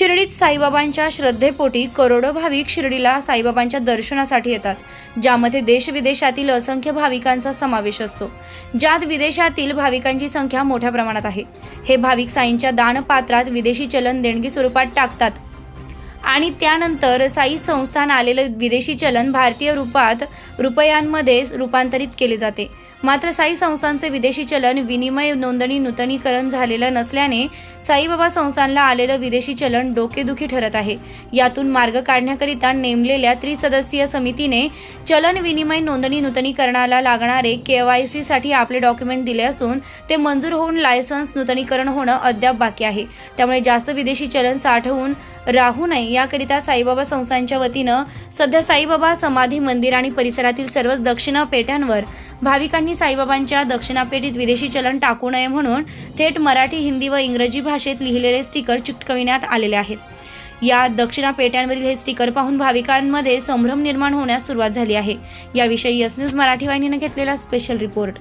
शिर्डीत साईबाबांच्या श्रद्धेपोटी करोडो भाविक शिर्डीला साईबाबांच्या दर्शनासाठी येतात ज्यामध्ये देश विदेशातील असंख्य भाविकांचा समावेश असतो. ज्यात विदेशातील भाविकांची संख्या मोठ्या प्रमाणात आहे. हे भाविक साईंच्या दानपात्रात विदेशी चलन देणगी स्वरूपात टाकतात. आणि त्यानंतर साई संस्थान आलेलं विदेशी चलन भारतीय रूपात रुपयांमध्ये रूपांतरित केले जाते. मात्र साई संस्थानचे विदेशी चलन विनिमय नोंदणी नूतनीकरण झालेलं नसल्याने साईबाबा संस्थानला आलेलं विदेशी चलन डोकेदुखी ठरत आहे. यातून मार्ग काढण्याकरिता नेमलेल्या त्रिसदस्यीय समितीने चलन विनिमय नोंदणी नूतनीकरणाला लागणारे केवायसी साठी आपले डॉक्युमेंट दिले असून ते मंजूर होऊन लायसन्स नूतनीकरण होणं अद्याप बाकी आहे. त्यामुळे जास्त विदेशी चलन साठवून राहू नये. याकरिता साईबाबा संस्थांच्या वतीनं सध्या साईबाबा समाधी मंदिर आणि परिसरातील सर्वच दक्षिणा पेट्यांवर भाविकांनी साईबाबांच्या दक्षिणापेटीत विदेशी चलन टाकू नये म्हणून थेट मराठी हिंदी व इंग्रजी भाषेत लिहिलेले स्टिकर चिटकविण्यात आलेले आहेत. या दक्षिणा पेट्यांवरील हे स्टिकर पाहून भाविकांमध्ये संभ्रम निर्माण होण्यास सुरुवात झाली आहे. याविषयी यस न्यूज मराठी वाहिनीनं घेतलेला स्पेशल रिपोर्ट.